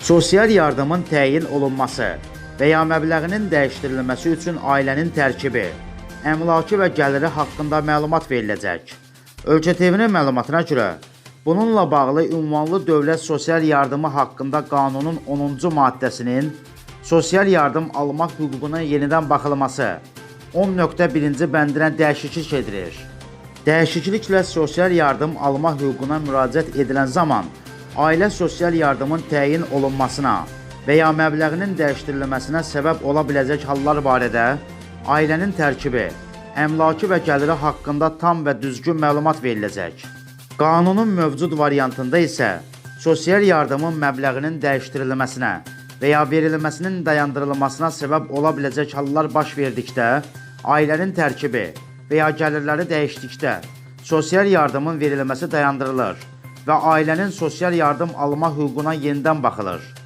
Sosial yardımın təyin olunması və ya məbləğinin dəyişdirilməsi üçün ailənin tərkibi, əmlakı və gəliri haqqında məlumat veriləcək. Ölkə TV-nin məlumatına görə, bununla bağlı ünvanlı dövlət sosial yardımı haqqında qanunun 10-cu maddəsinin sosial yardım almaq hüququna yenidən baxılması 10.1-ci bəndinə dəyişiklik edilir. Dəyişikliklə sosial yardım alma hüququna müraciət edilən zaman ailə sosial yardımın təyin olunmasına və ya məbləğinin dəyişdirilməsinə səbəb ola biləcək hallar barədə ailənin tərkibi, əmlakı və gəliri haqqında tam və düzgün məlumat veriləcək. Qanunun mövcud variantında isə sosial yardımın məbləğinin dəyişdirilməsinə və ya verilməsinin dayandırılmasına səbəb ola biləcək hallar baş verdikdə, ailənin tərkibi və ya gəlirləri dəyişdikdə sosial yardımın verilməsi dayandırılır və ailənin sosial yardım alma hüququna yenidən baxılır.